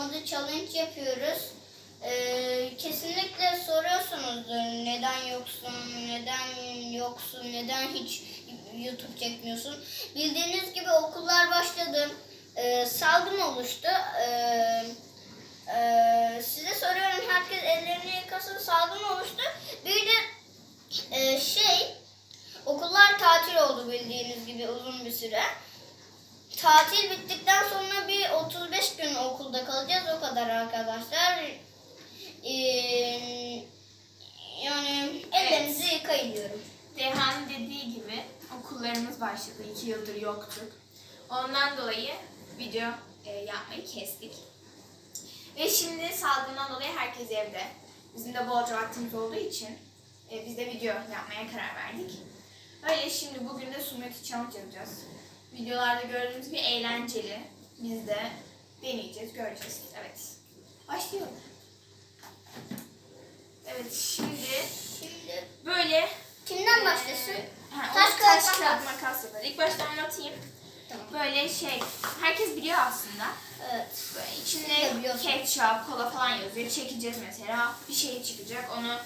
yapmadı. Challenge yapıyoruz. Ee, kesinlikle soruyorsunuzdur neden yoksun, neden yoksun, neden hiç YouTube çekmiyorsun. Bildiğiniz gibi okullar başladı. Ee, salgın oluştu. Ee, ee, size soruyorum herkes ellerini yıkasın salgın oluştu. Bir de e, şey okullar tatil oldu bildiğiniz gibi uzun bir süre. Tatil bittikten sonra bir 35 gün okulda kalacağız o kadar arkadaşlar. Ee, yani ellerinizi yıkayın diyorum. Dehan'ın dediği gibi okullarımız başladı. iki yıldır yoktuk. Ondan dolayı video e, yapmayı kestik. Ve şimdi salgından dolayı herkes evde. Bizim de bolca vaktimiz olduğu için e, biz de video yapmaya karar verdik. Öyle şimdi bugün de Sumeti Challenge yapacağız. Videolarda gördüğünüz gibi eğlenceli. Biz de deneyeceğiz, göreceğiz. Evet. Başlayalım. Evet şimdi Şimdi böyle kimden başlasın? Ha, Taş, taş, kağıt, kağıt, makas yapalım. İlk başta anlatayım. Tamam. Böyle şey, herkes biliyor aslında. Evet. Böyle de içinde ketçap, kola falan yazıyor. Çekeceğiz mesela. Bir şey çıkacak. Onu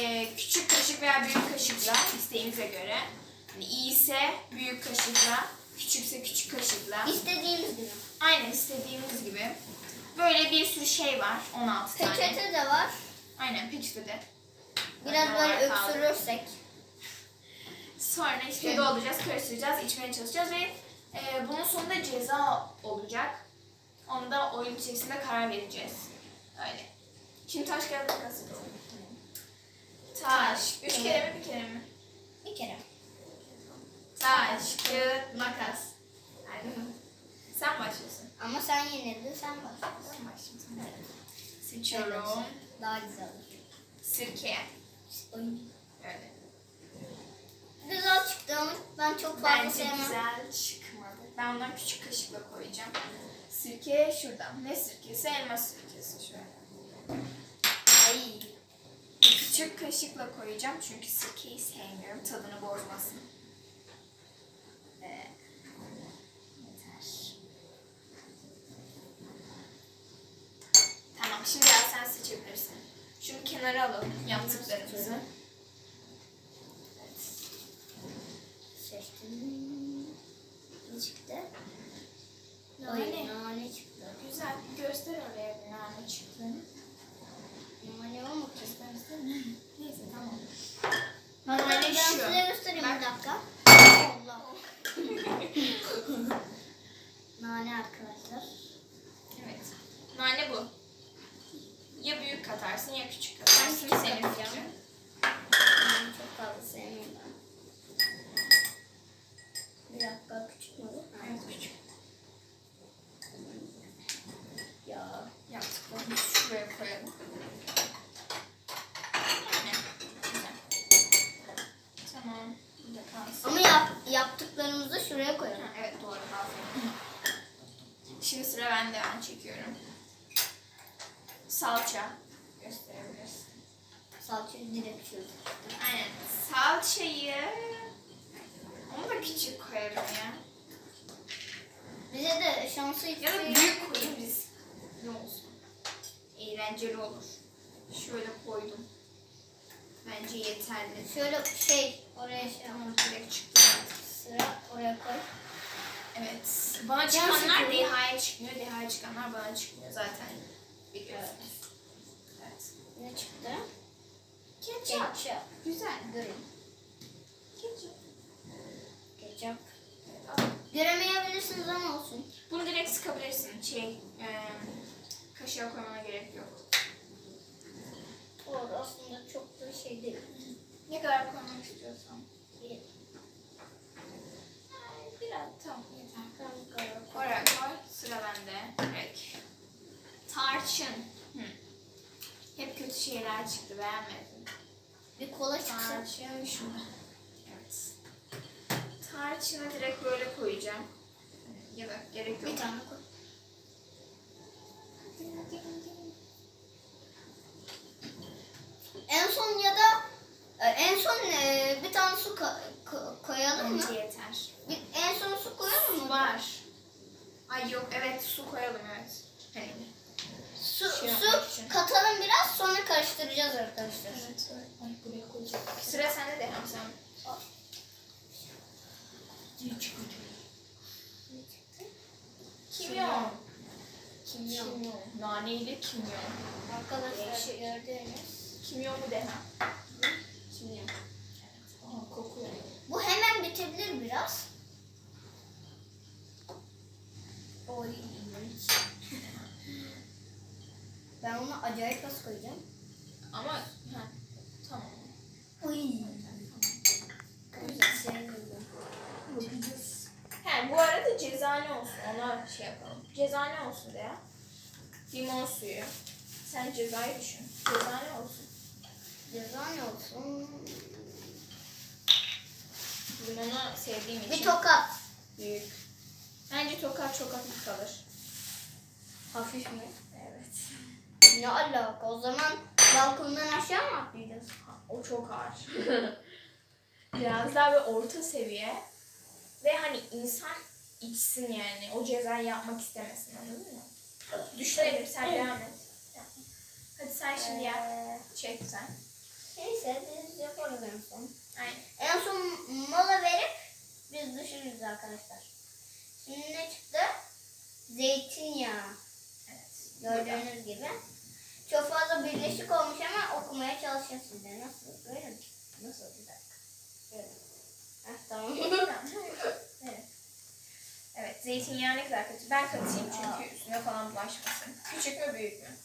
e, küçük kaşık veya büyük kaşıkla isteğinize göre. Hani iyiyse büyük kaşıkla, küçükse küçük kaşıkla. İstediğiniz gibi. Aynen istediğimiz gibi. Böyle bir sürü şey var. 16 tane. Peçete de var. Aynen peçete de. Biraz Öyle böyle öksürürsek. Sonra işte dolduracağız, karıştıracağız, içmeye çalışacağız ve e, bunun sonunda ceza olacak. Onu da oyun içerisinde karar vereceğiz. Öyle. Şimdi taş kağıt makas. Taş. Üç kere mi bir kere mi? Bir kere. Taş, kağıt, makas. Hadi. Sen başlıyorsun. Ama sen yenildin sen başla. Ben sana. Seçiyorum. Daha güzel olur. Sirke. Öyle. Güzel çıktı ama ben çok fazla Bence sevmem. güzel çıkmadı. Ben ondan küçük kaşıkla koyacağım. Sirke şuradan. Ne sirkesi? Elma sirkesi şöyle. Ay. Küçük kaşıkla koyacağım çünkü sirkeyi sevmiyorum. Tadını bozmasın. Ee, yeter. Tamam şimdi ya sen seçebilirsin. Şunu kenara alalım yaptıklarımızı. Evet. Seçtim. Ne çıktı? Nane. Ay, nane çıktı. Güzel. Göster oraya bir nane çıktığını. Nane o mu ki? Neyse tamam. Nane ben size göstereyim bir dakika. Allah. nane arkadaşlar. Evet. Nane bu. Ya büyük katarsın ya küçük katarsın. küçük Senin fikrin. Ben çok fazla sevmiyorum ben. Bir dakika küçük mü? Evet küçük. Ya. Yaptıklarımızı şuraya koyalım. Tamam. Kalsın. Ama yap, yaptıklarımızı şuraya koyalım. Ha, evet doğru aferin. Şimdi sıra bende ben çekiyorum. Salça. Gösterebilirsin. Salçayı direkt şurada. Aynen. Salçayı onu da küçük koyarım ya. Bize de şansı hiç Ya da büyük koyayım biz. Ne olsun. Eğlenceli olur. Şöyle koydum. Bence yeterli. Şöyle şey oraya şey ama Direkt çıktı zaten. sıra oraya koy. Evet. Bana çıkanlar sıkıyorum. DH'ye çıkmıyor. DH'ye çıkanlar bana çıkmıyor zaten. Ne çıktı? Ketçap. Ketçap. Güzel. Green. Ketçap. Ketçap. Göremeyebilirsiniz ama olsun. Bunu direkt sıkabilirsin. Şey, e, kaşığa koymana gerek yok. O aslında çok da şey değil. Ne kadar koymak istiyorsan. Bir- Biraz tamam yeter. Oraya koy. Sıra bende. Evet. Tarçın. Hı. Hep kötü şeyler çıktı. Beğenmedim. Bir kola çıksın. Tarçın şurada. Evet. Tarçını direkt böyle koyacağım. Ya da gerek yok. Bir tane koy. En son ya da e, en son e, bir tane su ko- ko- koyalım mı? Bence yeter. Bir, en son su koyalım mı? Var. Ay yok evet su koyalım evet. Hani Su, Şey için. su katalım biraz sonra karıştıracağız arkadaşlar. Ay buraya koyacağım. Sıra sende de hem sen. Kimyon. Kimyon. Kimyon. Naneli kimyon. Arkadaşlar gördüğünüz Kimyon mu Deha? kimyon. Aa kokuyor. Bu hemen bitebilir biraz. Oy iğrenç. Ben ona acayip az koyacağım. Ama ha, tamam. Güzel. Sevmiyorum. He bu arada cezane olsun. Ona şey yapalım. Cezane olsun de ya. Limon suyu. Sen cezayı düşün. Cezane olsun. Ceza ne olsun? Limonu sevdiğim için. Bir tokat. Büyük. Bence tokat çok hafif kalır. Hafif mi? Ne alaka? O zaman balkondan aşağı mı atlayacağız? O çok ağır. Biraz daha bir orta seviye. Ve hani insan içsin yani. O cezayı yapmak istemesin anladın mı? Düşünelim sen devam et. Hadi sen şimdi yap. Ee, Çek sen. Neyse biz yaparız en son. Aynen. En son mola verip biz düşürürüz arkadaşlar. Şimdi ne çıktı? Zeytinyağı. Evet. Gördüğünüz gibi. Çok fazla birleşik olmuş ama okumaya çalışın size. Nasıl? Böyle mi? Nasıl? Bir dakika. Böyle. Heh, tamam. evet. Evet, zeytinyağı ne kadar kötü. Ben katayım çünkü üstüne falan bulaşmasın. Küçük mü büyük mü?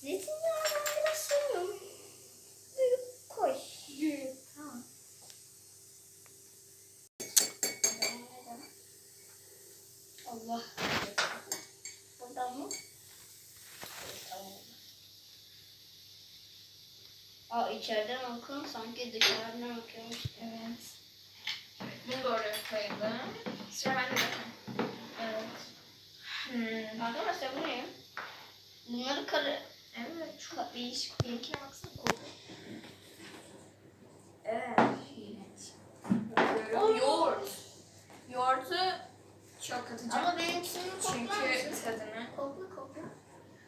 Zeytinyağı ben biraz seviyorum. Büyük koy. Tamam. Allah. Buradan mı? Tamam. Aa içeriden okun sanki dışarıdan gibi. Evet. Bunu oraya koyalım. Sıra bende zaten. Evet. Hmm. Arkadaşlar bu ne? Bunları karı... Evet, çok değişik. Benimkine baksana koku. Evet, iğrenç. Böyle yoğurt. Yoğurtu çok katacağım. Ama benimkisini koklar Çünkü mısın? tadını Kokla kokla.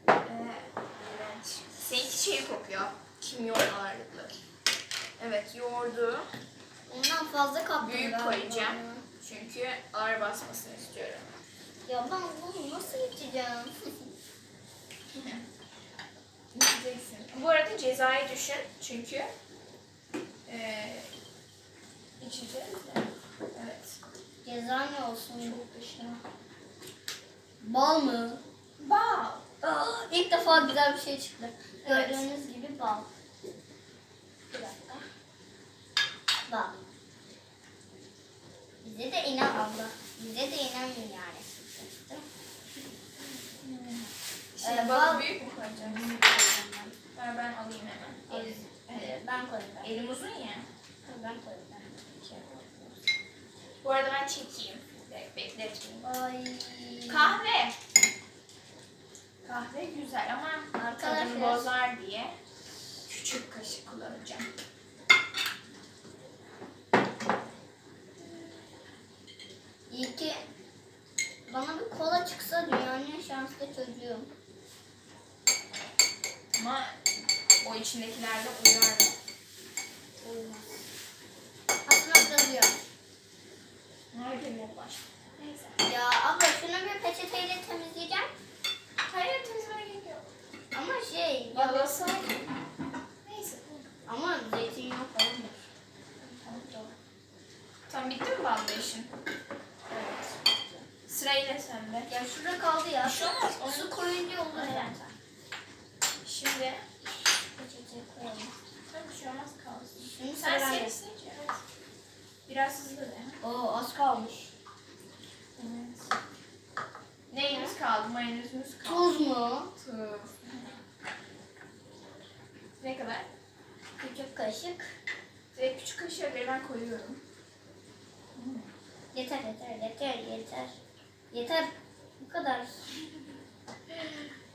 Evet, iğrenç. Seninki şey kokuyor. Kimyon ağırlıklı. Evet, yoğurdu Ondan fazla kaptım büyük koyacağım. Çünkü ağır basmasını istiyorum. Ya ben bunu nasıl içeceğim? İçeceksin. Bu arada cezayı düşün. Çünkü eee içeceğiz de. Evet. Ceza ne olsun? Çok dışına. Bal mı? Bal. Aa, ilk defa güzel bir şey çıktı. Evet. Gördüğünüz gibi bal. Bir dakika. Bal. Bize de inan Allah. Bize de inanmıyor yani. Şimdi Ee, bal- büyük mü koyacağız? Ver ben alayım hemen. Elim, Evet. Ee, ben koyayım. Ben, Elim uzun ya. ben koyayım. Ben. Bu arada ben çekeyim. Bek bekletmeyeyim. Ay. Kahve. Kahve güzel ama tadını bozar diye küçük kaşık kullanacağım. İyi ki bana bir kola çıksa dünyanın en şanslı çocuğum. Ama o içindekilerle uyar mı? Aslında kızıyor. Nerede mi ulaş? Neyse. Ya abla şunu bir peçeteyle temizleyeceğim. Hayır temizlemeye gerek yok. Ama şey, Yalasaydım. Neyse. ama zeytinyağı falan var. Tamam bitti mi banda işin? Evet. Sıra yine sende. Ya şurada kaldı ya. Bir şey olmaz, onu- Su koyunca olur zaten. Şimdi Peçeteye koyalım. Tabii bir şey olmaz kalsın. Şimdi Sen sevsin evet. Biraz hızlı de. Oo az kalmış. Evet. Neyimiz kaldı? Mayonezimiz kaldı. Tuz mu? Tuz. Ne kadar? Küçük kaşık. Direkt küçük kaşığa göre ben koyuyorum. Yeter yeter yeter yeter. Yeter. Bu kadar.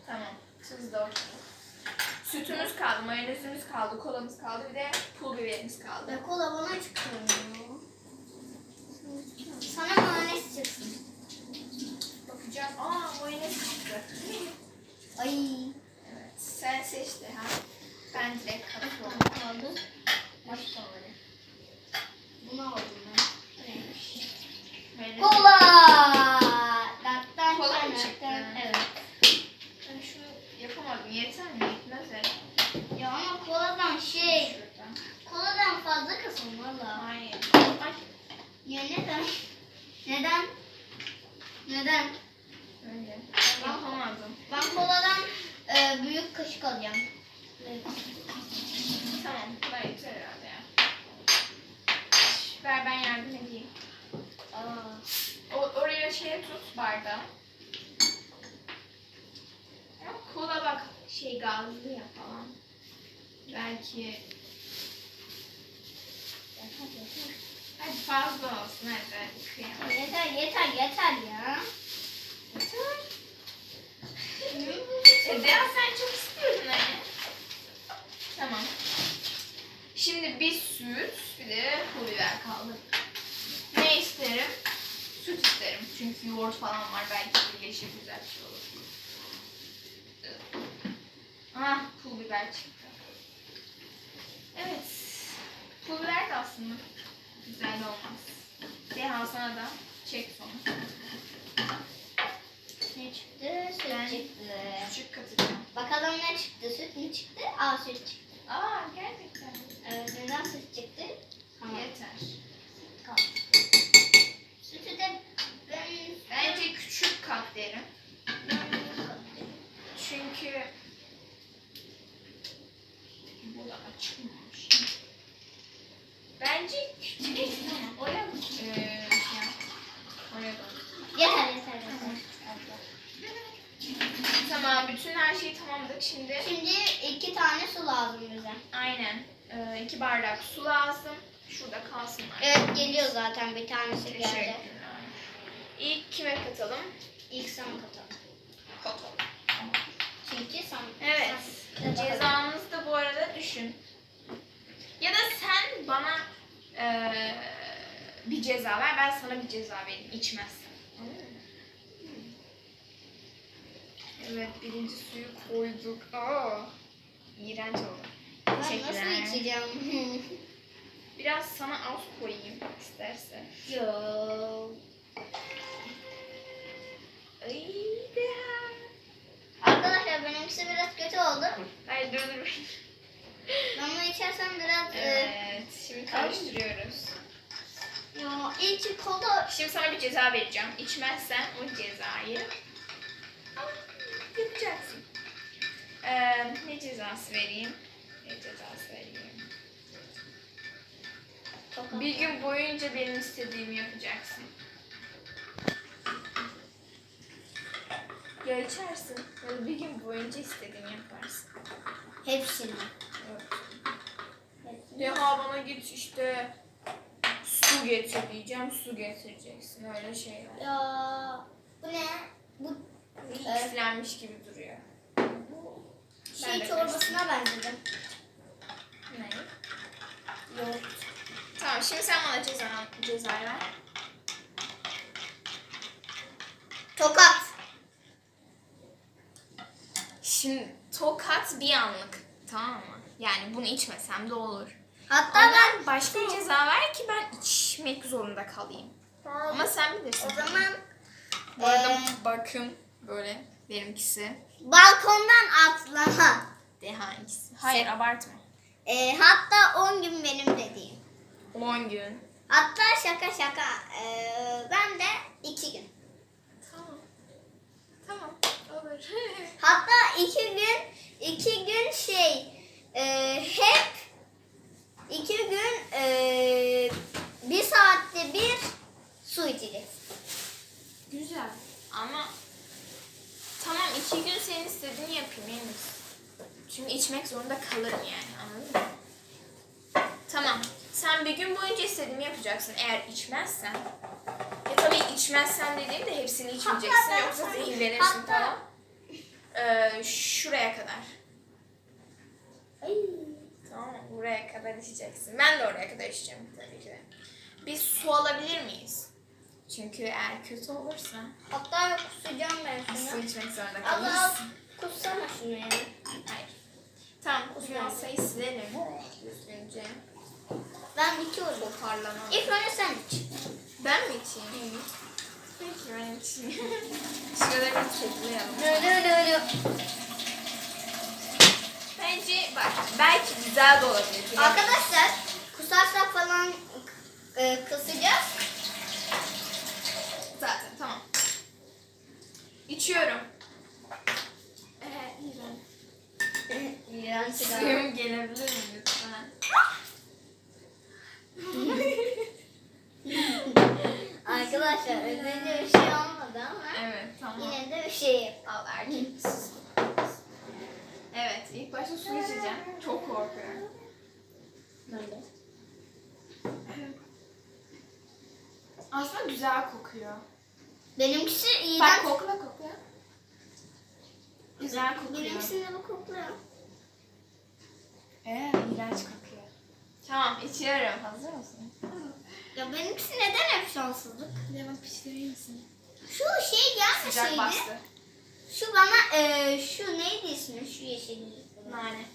Tamam. Siz de. Sütümüz kaldı, mayonezimiz kaldı, kolamız kaldı, bir de pul biberimiz kaldı. Ve kola bana çıkıyor. Sana mayonez çıksın. Bakacağım. Aa mayonez çıktı. Ay. Evet. Sen seçti ha. Ben direkt kapı oldu. Başka oldu. Bardağı. Kola bak şey gazlı ya falan. Belki hadi fazla olsun hadi kıyamam. Yeter yeter yeter ya. Yeter. Eda sen çok istiyordun hani. Tamam. Şimdi bir süt bir de pul biber kaldı. Ne isterim? Süt isterim. Çünkü yoğurt falan var. Belki birleşir güzel bir şey olur. Ah pul biber çıktı. Evet. Pul biber de aslında güzel olmaz. Deha sana da çek sonra. Ne çıktı? Süt Ben- çıktı. Küçük katacağım. Bakalım ne çıktı? Süt mü çıktı? Aa süt çıktı. Aa gerçekten. Evet neden süt çıktı? Tamam. Yeter. Kalk. Sütü de ben... Bence küçük kat derim. Çünkü bu da açılmamış. Bence küçük. Oraya şey yap. Oraya bak. Yeter yeter yeter. Tamam bütün her şeyi tamamladık şimdi. Şimdi iki tane su lazım bize. Aynen. Eee iki bardak su lazım. Şurada kalsınlar. Evet geliyor zaten bir tanesi geldi. Teşekkürler. İlk kime katalım? İlk sana katalım. Katalım. Çünkü sen... Evet. sen- Cezamızı da bu arada düşün. Ya da sen bana eee, bir ceza ver, ben sana bir ceza vereyim içmezsen. Mı? Evet, birinci suyu koyduk. Aa, iğrenç oldu. Ben nasıl içeceğim? Biraz sana az koyayım istersen. Yo. Arkadaşlar benimkisi biraz kötü oldu. Hayır dur dur. Ben bunu içersem biraz... e, Evet, şimdi karıştırıyoruz. yo, ilk kola... Şimdi sana bir ceza vereceğim. İçmezsen o cezayı yapacaksın. Ee, ne cezası vereyim? Ne cezası vereyim? Bir gün boyunca benim istediğimi yapacaksın. Ya içersin ya da bir gün boyunca istediğini yaparsın. Hepsini. Evet. Hepsini. Deha bana git işte su getir diyeceğim, su getireceksin. Öyle şeyler. Ya bu ne? Bu X'lenmiş gibi duruyor. Ben şey de çorbasına benzedi. Ne? Yoğurt. Tamam şimdi sen bana ceza, cezayı ver. Tokat. Şimdi tokat bir anlık. Tamam mı? Yani bunu içmesem de olur. Hatta Ama ben başka bir ceza ver ki ben içmek zorunda kalayım. Ama sen bilirsin. o zaman Bu arada Ee, bakın böyle benimkisi. balkondan atlama. De hangisi? Hayır abartma. Ee, hatta 10 gün benim dediğim. 10 gün. Hatta şaka şaka. Ee, ben de 2 gün. Tamam. Tamam. Olur. Hatta 2 gün 2 gün şey e, hep 2 gün e, bir saatte bir su içeceğiz. Güzel. Ama tamam iki gün senin istediğini yapayım en. Çünkü içmek zorunda kalırım yani anladın mı? Tamam. Sen bir gün boyunca istediğimi yapacaksın. Eğer içmezsen ya tabii içmezsen dediğimde hepsini içmeyeceksin Hatta yoksa zehirlenirsin hatta- tamam. Ee, şuraya kadar. Tamam mı? Buraya kadar içeceksin. Ben de oraya kadar içeceğim tabii ki de. Bir su alabilir miyiz? Çünkü eğer kötü olursa Hatta kusacağım ben su şunu. içmek zorunda Al al kalırız. kussana şunu yani. Hayır. Tamam, sayı silelim. Düzgünce. Ben içiyorum. Toparlanalım. İlk önce sen iç. Ben mi içeyim? Peki ben için. Şuraları bir çekileyelim. Bence bak belki güzel de Arkadaşlar kusarsak falan e, kısacağız. Zaten tamam. İçiyorum. Ee, iğrenç. Ee, iğrenç. Suyum gelebilir mi lütfen? Arkadaşlar özünde bir şey olmadı ama evet tamam. yine de bir şey Al erkek sus. Evet ilk başta su içeceğim. Çok korkuyorum. Aslında güzel kokuyor. Benimkisi Bak iğrenç. kokla kokla. Güzel kokuyor. Benimkisinde bu kokluyor. Ee, iğrenç kokuyor. Tamam içiyorum. Hazır mısın? Ya benimkisi neden hep şanssızlık? Devam pişirir misin? Şu şey Sıcak gelmeseydi. bastı. Şu bana e, şu neydi ismi? Şu yeşil. Nane.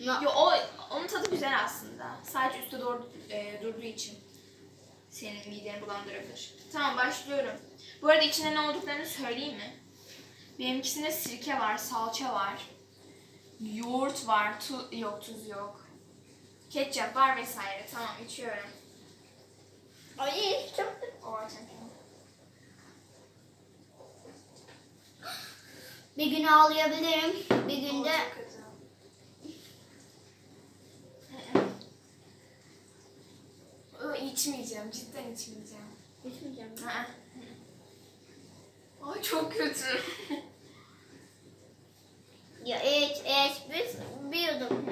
Na- Yo, o, onun tadı güzel aslında. Sadece üstte doğru e, durduğu için senin mideni bulandırabilir. Tamam başlıyorum. Bu arada içinde ne olduklarını söyleyeyim mi? Benimkisinde sirke var, salça var, yoğurt var, tu yok tuz yok. Ketçap var vesaire. Tamam içiyorum. Ay çok Bir gün ağlayabilirim. Bir. Ö, içmeyeceğim, cidden içmeyeceğim. içmeyeceğim. Aa. Ay çok kötü. Ya evet evet biz bir yudum.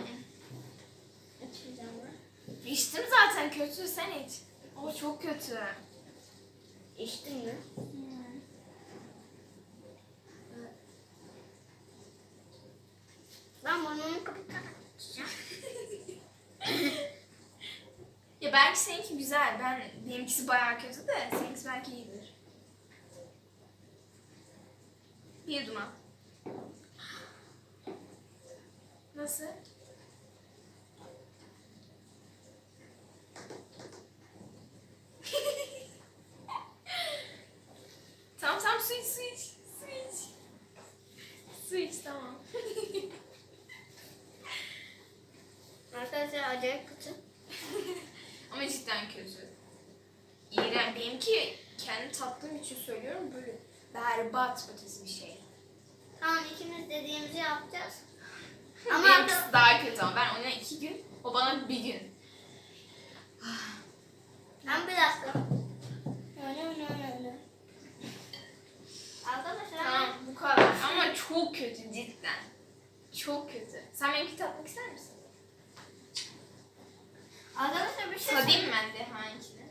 İçmeyeceğim ben. İçtim zaten kötü sen iç. O çok kötü. İçtin mi? Ben burnumu kapatarak içeceğim. ya belki seninki güzel. Ben benimkisi bayağı kötü de seninkisi belki iyidir. Bir yudum al. Nasıl? tamam tamam su iç su iç. Su iç. Su iç tamam. Arkadaşlar acayip kötü. Ama cidden kötü. İğrenç. Benimki kendi tattığım için söylüyorum böyle berbat ötesi bir şey. Tamam ikimiz dediğimizi yapacağız. Ama Benimkisi daha kötü ama ben ona iki gün, o bana bir gün. Ben bir dakika. Öyle öyle öyle öyle. Arkadaşlar Tamam bu kadar ama çok kötü cidden. Çok kötü. Sen benimki tatmak ister misin? Arkadaşlar bir şey Tadayım ben de hangini.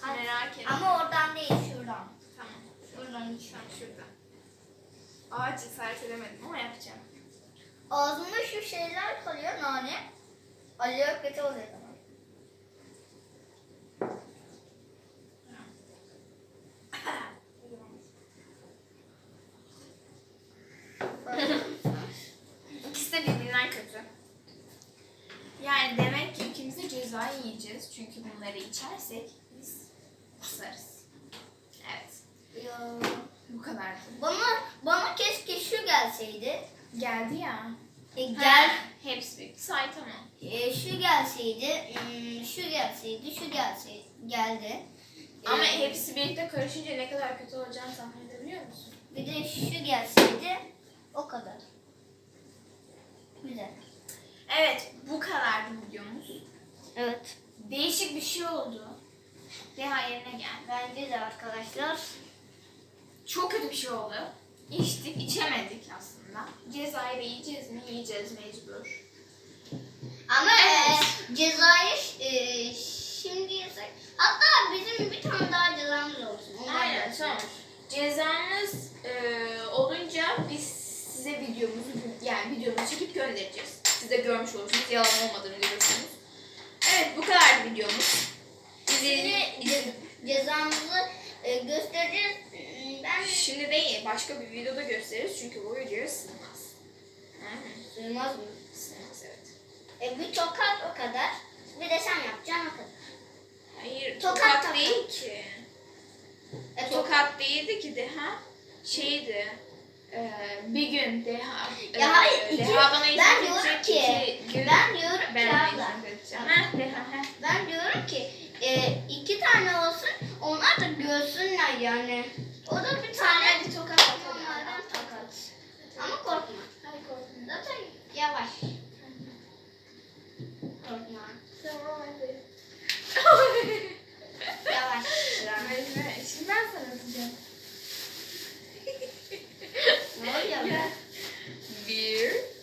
Hadi. Merak etme. Ama oradan değil şuradan. Tamam. Şuradan lütfen. Şurada. Aa cesaret edemedim ama yapacağım. Ağzımda şu şeyler kalıyor nane. Acayip kötü oluyor zaman. İkisi de birbirinden kötü. Yani demek ki ikimiz de yiyeceğiz. Çünkü bunları içersek biz kusarız. Evet. Ya. Bu kadardı. Bana, bana keşke şu gelseydi. Geldi ya. E, Gel. gel. Hepsi büyük. Say tamam. E, şu gelseydi. hmm, Şu gelseydi. Şu gelseydi. Geldi. Ama E, hepsi birlikte karışınca ne kadar kötü olacağını tahmin edebiliyor musun? Bir de şu gelseydi. O kadar. Güzel. Evet, bu kadardı videomuz. Evet. Değişik bir şey oldu. Deha yerine gel. Bence de arkadaşlar. Çok kötü bir şey oldu. İçtik, içemedik aslında. Cezayı da yiyeceğiz mi? Yiyeceğiz mecbur. Ama e, cezayı e, şimdi yesek. Hatta bizim bir tane daha cezamız olsun. Onu Aynen, tamam. Cezamız e, olunca biz size videomuzu yani videomuzu çekip göndereceğiz. Siz de görmüş olursunuz. Yalan olmadığını görürsünüz. Evet bu kadar videomuz. Şimdi cezamızı e, göstereceğiz. Hmm, Ben Şimdi değil başka bir videoda gösteririz çünkü bu videoya sığmaz. Sığmaz mı? Sığmaz evet. E, bir tokat o kadar. Bir de sen yapacaksın o kadar. Hayır Tokat tokat, tokat. değil ki. E, tokat. Tokat değildi ki Deha. Şeydi. E, bir gün Deha. e, Ya hayır, iki- Deha bana ben diyorum ki- iki gün. Ben diyorum ben ki ona abla. Heh, Deha heh. Ben diyorum ki e, iki tane olsun. Onlar da görsünler yani. O da bir tane. hadi tokat at hadi. Onlardan Ama korkma. Hadi korkma. Zaten yavaş. Korkma. Tamam hadi. Yavaş. Bekle, Şimdi ben sana atacağım. Ne oluyor Gel.